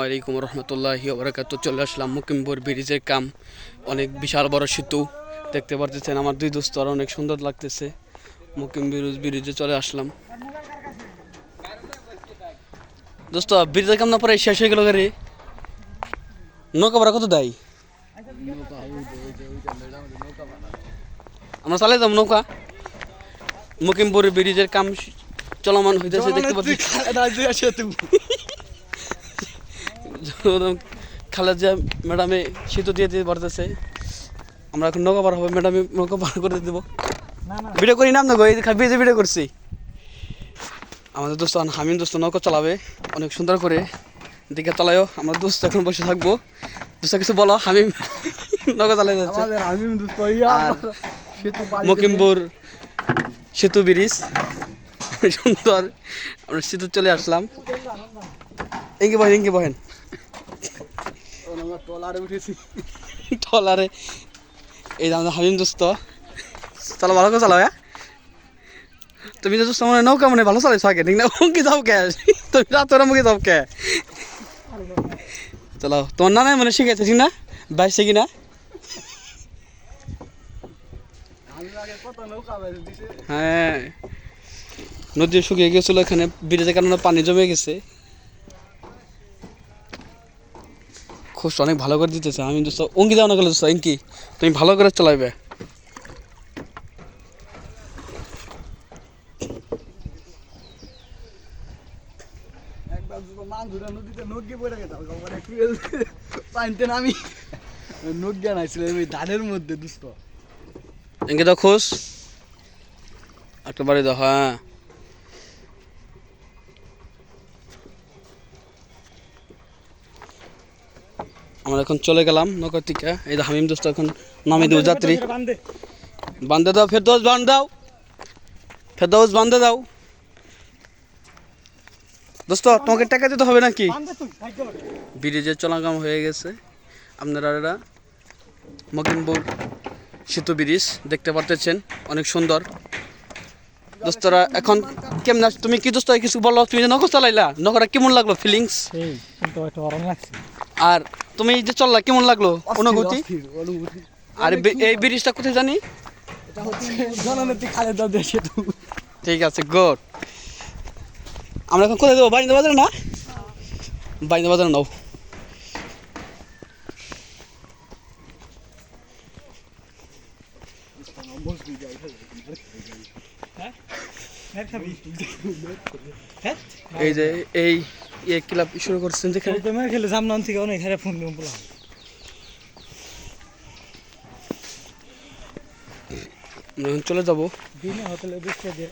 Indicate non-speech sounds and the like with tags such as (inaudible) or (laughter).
ওয়ালাইকুম রহমতুল্লাহ ওবরাকাত চলে আসলাম মুকিমপুর ব্রিজের কাম। অনেক বিশাল বড় সেতু। দেখতে পারতেছেন আমার দুই দোস্ত, আর অনেক সুন্দর লাগতেছে। মুকিম ব্রিজ ব্রিজে চলে আসলাম। দোস্ত, ব্রিজের কাম না পরে শেষ হয়ে গেল গাড়ি নৌকা ভাড়া কত দেয়? আমরা চালাই যাব নৌকা। মুকিমপুর ব্রিজের কাম চলমান হইতেছে, দেখতে পাচ্ছি খালেদা ম্যাডামে সেতু দিয়ে দিয়ে বাড়তেছে আমরা এখন নৌকা পার হবে ম্যাডামে নৌকা পার করে দেবো। ভিডিও করি নাম না এই বিজে ভিডিও করছি। আমাদের দোস্ত হামিম দোস্ত নৌকা চালাবে অনেক সুন্দর করে। দিকে চালায়ও আমরা দোস্ত এখন বসে থাকব। দোস্ত কিছু বলো হামিম (laughs) নৌকা চালাই যাচ্ছে। মকিমপুর সেতু ব্রিজ। সুন্দর। আমরা সেতু চলে আসলাম। এঙ্গে বহেন এঙ্গে বহেন। ট্রলারে উঠেছি। টলারে এই আমাদের হামিম দোস্ত। চালো ভালো করে চালাও হ্যাঁ? তুমি তো দোস্ত মানে নৌকা মানে ভালো চালাইছো আগে ঠিক না? মুখে যাও কে? তুমি রাতের মুখে যাও কে? চলো তোমার নানাই মানে শিখেছে ঠিক না? বাইশে কি না আমি আগে নৌকা হ্যাঁ। নদী শুকিয়ে গেছিল এখানে ব্রিজের কারণে পানি জমে গেছে। খুব অনেক ভালো করে দিতেছে। আমি দোস্ত অঙ্কি দাও না গেলে দোস্ত ইঙ্কি তুমি ভালো করে চালাইবে। নজ্ঞা ওই ধানের মধ্যে দাও খোঁজ। একটা বাড়ি দাও হ্যাঁ। আমরা এখন চলে গেলাম নৌকার থেকে এই হামিম দোস্ত এখন নামিয়ে দেবো যাত্রী। বান্ধে দাও ফের দোষ বান্ধ দাও। ফের দোষ বান্ধে দাও। দোস্ত তোমাকে টাকা দিতে হবে নাকি? ব্রিজের চলাকাম হয়ে গেছে। আপনারা এরা মকিমপুর সেতু ব্রিজ দেখতে পারতেছেন অনেক সুন্দর। দোস্তরা এখন কেমন আছো? তুমি কি দোস্ত কিছু বলো? তুমি যে নৌকা চালাইলা নৌকাটা কেমন লাগল ফিলিংস আর তুমি যে চললা কেমন লাগল অনুভূতি? আর এই ব্রিজটা কোথায় জানি? ঠিক আছে গুড আমরা এখন কোথায় দেবো বাইন্দা বাজারে না? বাইন্দা বাজারে নাও। এই যে এই ইয়ে ক্লাব শুরু করছেন যেখানে? খেলে জামনান থেকে অনেক হারে ফোন দিয়ে বললাম চলে যাব। দিনে হোটেলে দিয়ে।